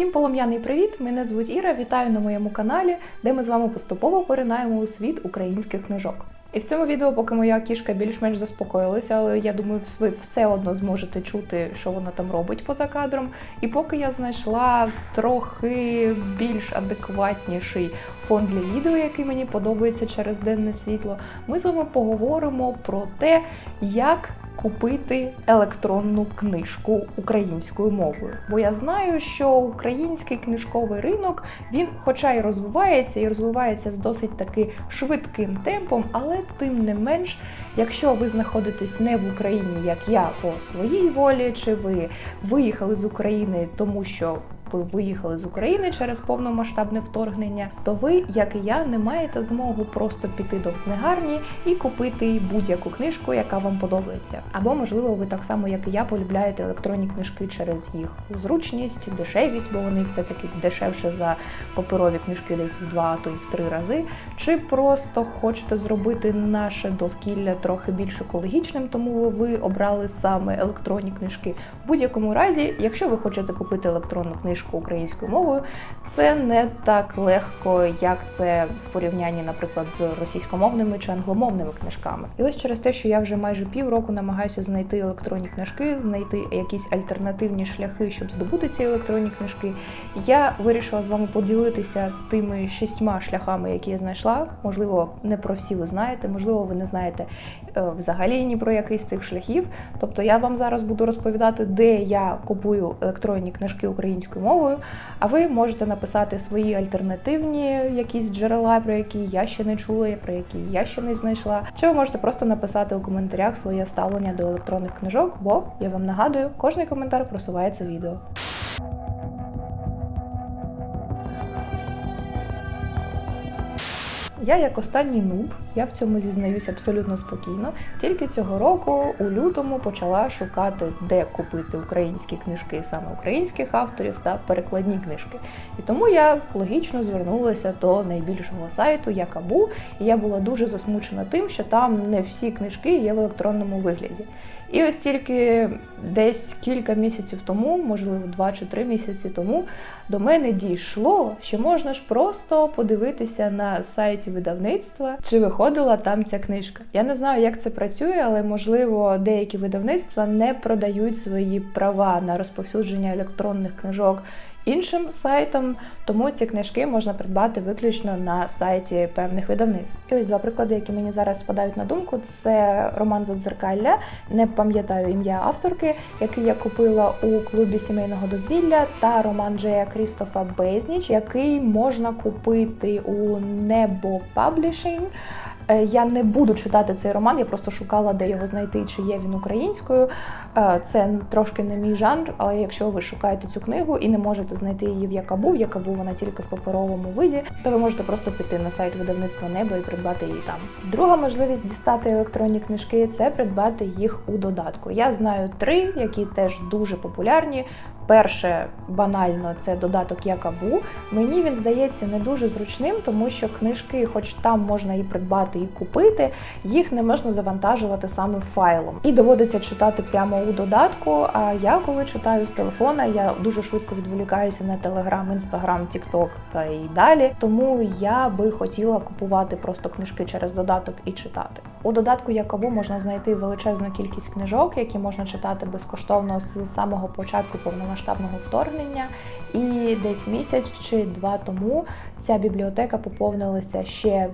Всім полум'яний привіт! Мене звуть Іра. Вітаю на моєму каналі, де ми з вами поступово поринаємо у світ українських книжок. І в цьому відео, поки моя кішка більш-менш заспокоїлася, але я думаю, ви все одно зможете чути, що вона там робить поза кадром. І поки я знайшла трохи більш адекватніший фон для відео, який мені подобається через денне світло, ми з вами поговоримо про те, як купити електронну книжку українською мовою. Бо я знаю, що український книжковий ринок він, хоча й розвивається, і розвивається з досить таки швидким темпом, але тим не менш, якщо ви знаходитесь не в Україні, як я по своїй волі, чи ви виїхали з України, тому що ви виїхали з України через повномасштабне вторгнення, то ви, як і я, не маєте змогу просто піти до книгарні і купити будь-яку книжку, яка вам подобається. Або, можливо, ви так само, як і я, полюбляєте електронні книжки через їх зручність, дешевість, бо вони все-таки дешевше за паперові книжки десь в два, а то й в три рази. Чи просто хочете зробити наше довкілля трохи більш екологічним, тому ви обрали саме електронні книжки. В будь-якому разі, якщо ви хочете купити електронну книжку українською мовою, це не так легко, як це в порівнянні, наприклад, з російськомовними чи англомовними книжками. І ось через те, що я вже майже півроку намагаюся знайти електронні книжки, знайти якісь альтернативні шляхи, щоб здобути ці електронні книжки, я вирішила з вами поділитися тими шістьма шляхами, які я знайшла. Можливо, не про всі ви знаєте, можливо, ви не знаєте взагалі ні про якийсь з цих шляхів. Тобто я вам зараз буду розповідати, де я купую електронні книжки українською мовою, а ви можете написати свої альтернативні якісь джерела, про які я ще не чула, про які я ще не знайшла. Чи ви можете просто написати у коментарях своє ставлення до електронних книжок, бо я вам нагадую, кожний коментар просувається відео. Я як останній нуб, я в цьому зізнаюсь абсолютно спокійно. Тільки цього року, у лютому, почала шукати, де купити українські книжки, саме українських авторів та перекладні книжки. І тому я логічно звернулася до найбільшого сайту Якабу, і я була дуже засмучена тим, що там не всі книжки є в електронному вигляді. І ось тільки десь кілька місяців тому, можливо, два чи три місяці тому, до мене дійшло, що можна ж просто подивитися на сайті видавництва, чи виходила там ця книжка. Я не знаю, як це працює, але можливо деякі видавництва не продають свої права на розповсюдження електронних книжок іншим сайтам, тому ці книжки можна придбати виключно на сайті певних видавництв. І ось два приклади, які мені зараз спадають на думку, це роман Задзеркалля, не пам'ятаю ім'я авторки, який я купила у клубі сімейного дозвілля, та роман Джея Крістофа Безніч, який можна купити у Небо Паблішинг. Е, Я не буду читати цей роман, я просто шукала, де його знайти, чи є він українською. Е, Це трошки не мій жанр, але якщо ви шукаєте цю книгу і не можете знайти її в Якабу, в Якабу вона тільки в паперовому виді, то ви можете просто піти на сайт видавництва Небо і придбати її там. Друга можливість дістати електронні книжки це придбати їх у додатку. Я знаю три, які теж дуже популярні. Перше, банально, це додаток Якабу. Мені він здається не дуже зручним, тому що книжки, хоч там можна і придбати, і купити, їх не можна завантажувати саме файлом. І доводиться читати прямо у додатку. А я коли читаю з телефона, я дуже швидко відволікаюся на Телеграм, Інстаграм, Тікток та і далі. Тому я би хотіла купувати просто книжки через додаток і читати. У додатку Якабу можна знайти величезну кількість книжок, які можна читати безкоштовно з самого початку повномасштабного вторгнення. І десь місяць чи два тому ця бібліотека поповнилася ще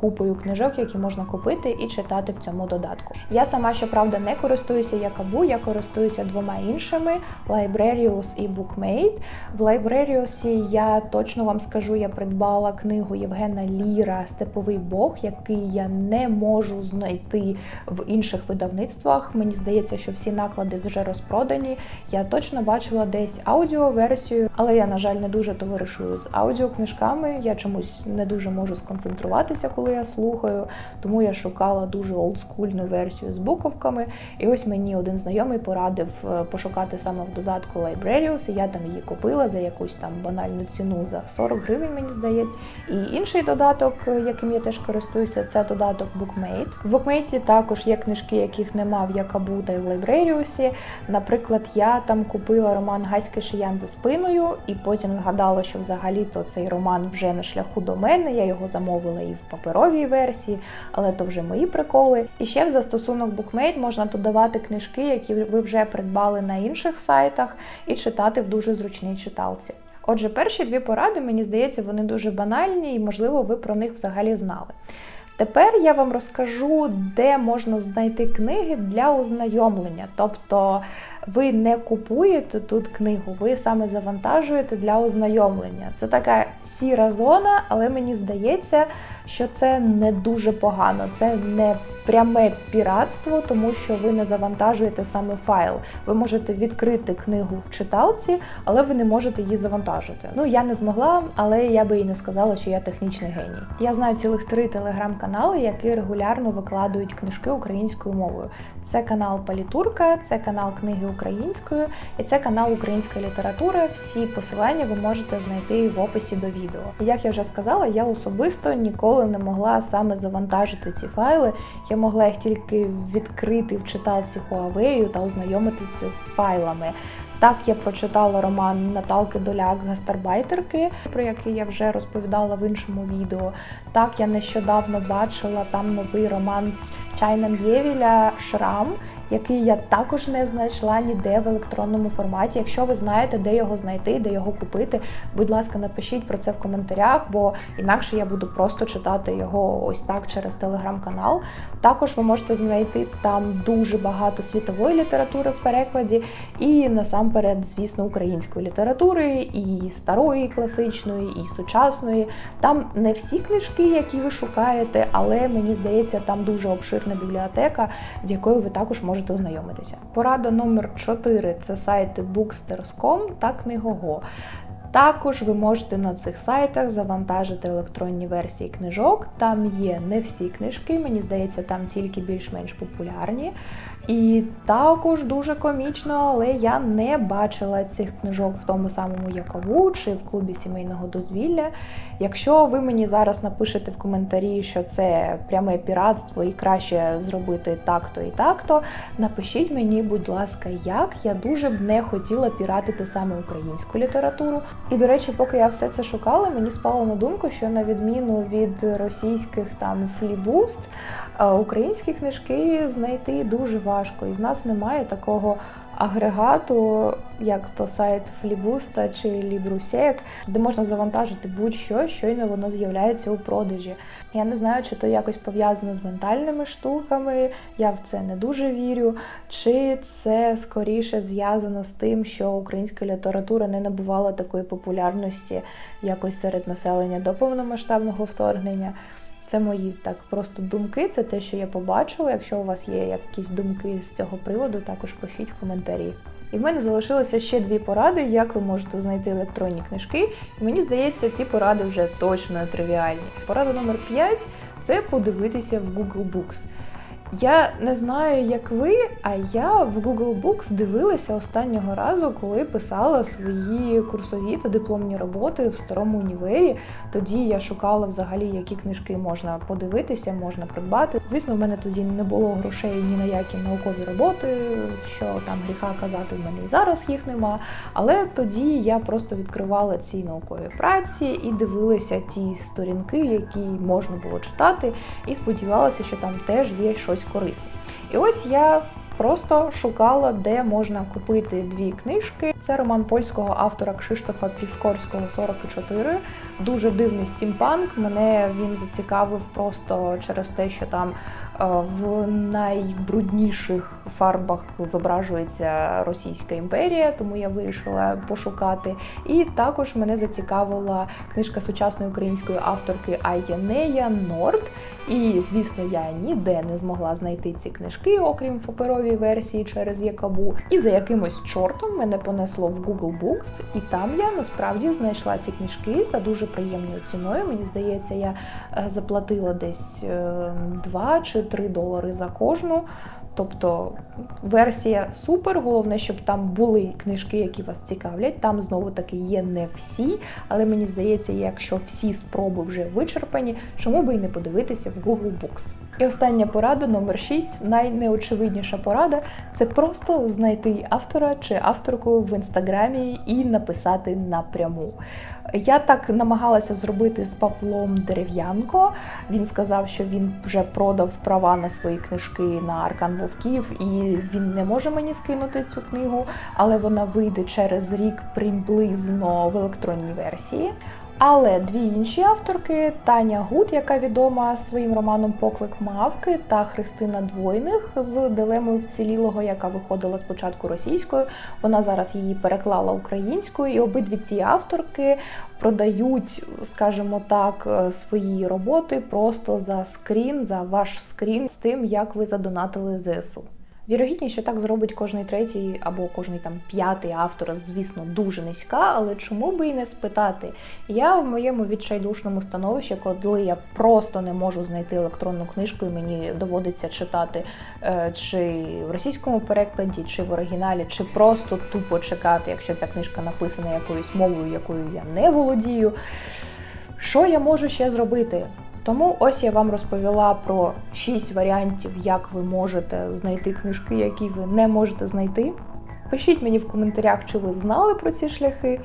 купою книжок, які можна купити і читати в цьому додатку. Я сама, щоправда, не користуюся Якабу, я користуюся двома іншими: Librarius і Bookmate. В Librarius я точно вам скажу, я придбала книгу Євгена Ліра Степовий Бог, який я не можу знайти в інших видавництвах. Мені здається, що всі наклади вже розпродані. Я точно бачила десь аудіоверсію, але я, на жаль, не дуже товаришую з аудіокнижками. Я чомусь не дуже можу сконцентруватися, коли я слухаю, тому я шукала дуже олдскульну версію з буковками. І ось мені один знайомий порадив е, пошукати саме в додатку Librarius, і я там її купила за якусь там банальну ціну за 40 гривень, мені здається. І інший додаток, е, яким я теж користуюся, це додаток Bookmate. В Bookmate також є книжки, яких нема в Якабу та в Librarius. Наприклад, я там купила роман Гаський Шиян за спиною, і потім згадала, що взагалі-то цей роман вже на шляху до мене. Я його замовила і в паперовій версії, але то вже мої приколи. І ще в застосунок Bookmate можна додавати книжки, які ви вже придбали на інших сайтах, і читати в дуже зручній читалці. Отже, перші дві поради, мені здається, вони дуже банальні, і, можливо, ви про них взагалі знали. Тепер я вам розкажу, де можна знайти книги для ознайомлення. Тобто ви не купуєте тут книгу, ви саме завантажуєте для ознайомлення. Це така сіра зона, але мені здається, що це не дуже погано. Це не пряме піратство, тому що ви не завантажуєте саме файл. Ви можете відкрити книгу в читалці, але ви не можете її завантажити. Ну я не змогла, але я би і не сказала, що я технічний геній. Я знаю цілих три телеграм-канали, які регулярно викладують книжки українською мовою. Це канал Палітурка, це канал Книги українською і це канал Українська література. Всі посилання ви можете знайти в описі до відео. Як я вже сказала, я особисто ніколи не могла саме завантажити ці файли. Я могла їх тільки відкрити в читалці Huawei та ознайомитися з файлами. Так я прочитала роман Наталки Доляк Гастарбайтерки, про який я вже розповідала в іншому відео. Так я нещодавно бачила там новий роман Чайна М'євіля Шрам. Який я також не знайшла ніде в електронному форматі. Якщо ви знаєте, де його знайти, де його купити, будь ласка, напишіть про це в коментарях, бо інакше я буду просто читати його ось так через телеграм-канал. Також ви можете знайти там дуже багато світової літератури в перекладі, і насамперед, звісно, української літератури, і старої, класичної, і сучасної. Там не всі книжки, які ви шукаєте, але мені здається, там дуже обширна бібліотека, з якою ви також можете можете ознайомитися. Порада номер 4 це сайти Booksters.com та Книгого. Також ви можете на цих сайтах завантажити електронні версії книжок. Там є не всі книжки, мені здається, там тільки більш-менш популярні. І також дуже комічно, але я не бачила цих книжок в тому самому Якову чи в клубі сімейного дозвілля. Якщо ви мені зараз напишете в коментарі, що це пряме піратство і краще зробити так-то і так-то, напишіть мені, будь ласка, як я дуже б не хотіла піратити саме українську літературу. І, до речі, поки я все це шукала, мені спало на думку, що на відміну від російських там флібуст, українські книжки знайти дуже важко. І в нас немає такого агрегату, як то сайт Флібуста чи Лібрусек, де можна завантажити будь-що, щойно воно з'являється у продажі. Я не знаю, чи то якось пов'язано з ментальними штуками, я в це не дуже вірю, чи це скоріше зв'язано з тим, що українська література не набувала такої популярності якось серед населення до повномасштабного вторгнення. Це мої так просто думки, це те, що я побачила. Якщо у вас є якісь думки з цього приводу, також пишіть в коментарі. І в мене залишилося ще дві поради, як ви можете знайти електронні книжки. І мені здається, ці поради вже точно тривіальні. Порада номер 5 це подивитися в Google Books. Я не знаю, як ви, а я в Google Books дивилася останнього разу, коли писала свої курсові та дипломні роботи в старому універі. Тоді я шукала взагалі, які книжки можна подивитися, можна придбати. Звісно, в мене тоді не було грошей ні на які наукові роботи, що там гріха казати, в мене і зараз їх нема. Але тоді я просто відкривала ці наукові праці і дивилася ті сторінки, які можна було читати, і сподівалася, що там теж є щось щось корисне. І ось я просто шукала, де можна купити дві книжки. Це роман польського автора Кшиштофа Піскорського «44». Дуже дивний стімпанк. Мене він зацікавив просто через те, що там Е, в найбрудніших фарбах зображується Російська імперія, тому я вирішила пошукати. І також мене зацікавила книжка сучасної української авторки Айєнея Норд. І, звісно, я ніде не змогла знайти ці книжки, окрім паперовій версії через Якабу. І за якимось чортом мене понесло в Google Books, і там я насправді знайшла ці книжки за дуже приємною ціною. Мені здається, я е, заплатила десь 2 чи 3 долари за кожну. Тобто версія супер. Головне, щоб там були книжки, які вас цікавлять. Там знову таки є не всі, але мені здається, якщо всі спроби вже вичерпані, чому би і не подивитися в Google Books. І остання порада номер 6, найнеочевидніша порада це просто знайти автора чи авторку в інстаграмі і написати напряму. Я так намагалася зробити з Павлом Дерев'янко. Він сказав, що він вже продав права на свої книжки на Аркан Вовків, і він не може мені скинути цю книгу, але вона вийде через рік приблизно в електронній версії. Але дві інші авторки Таня Гуд, яка відома своїм романом Поклик мавки, та Христина Двойних з дилемою вцілілого, яка виходила спочатку російською. Вона зараз її переклала українською, і обидві ці авторки продають, скажімо так, е, свої роботи просто за скрін, за ваш скрін з тим, як ви задонатили ЗСУ. Вірогідність, що так зробить кожний третій або кожний там п'ятий автор, звісно, дуже низька, але чому би і не спитати? Я в моєму відчайдушному становищі, коли я просто не можу знайти електронну книжку, і мені доводиться читати е, чи в російському перекладі, чи в оригіналі, чи просто тупо чекати, якщо ця книжка написана якоюсь мовою, якою я не володію. Що я можу ще зробити? Тому ось я вам розповіла про 6 варіантів, як ви можете знайти книжки, які ви не можете знайти. Пишіть мені в коментарях, чи ви знали про ці шляхи.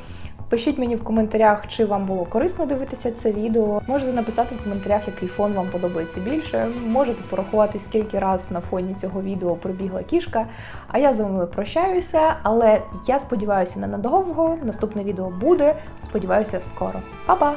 Пишіть мені в коментарях, чи вам було корисно дивитися це відео. Можете написати в коментарях, який фон вам подобається більше. Можете порахувати, скільки раз на фоні цього відео пробігла кішка. А я з вами прощаюся, але я сподіваюся, ненадовго. Наступне відео буде. Сподіваюся, скоро. Па-па!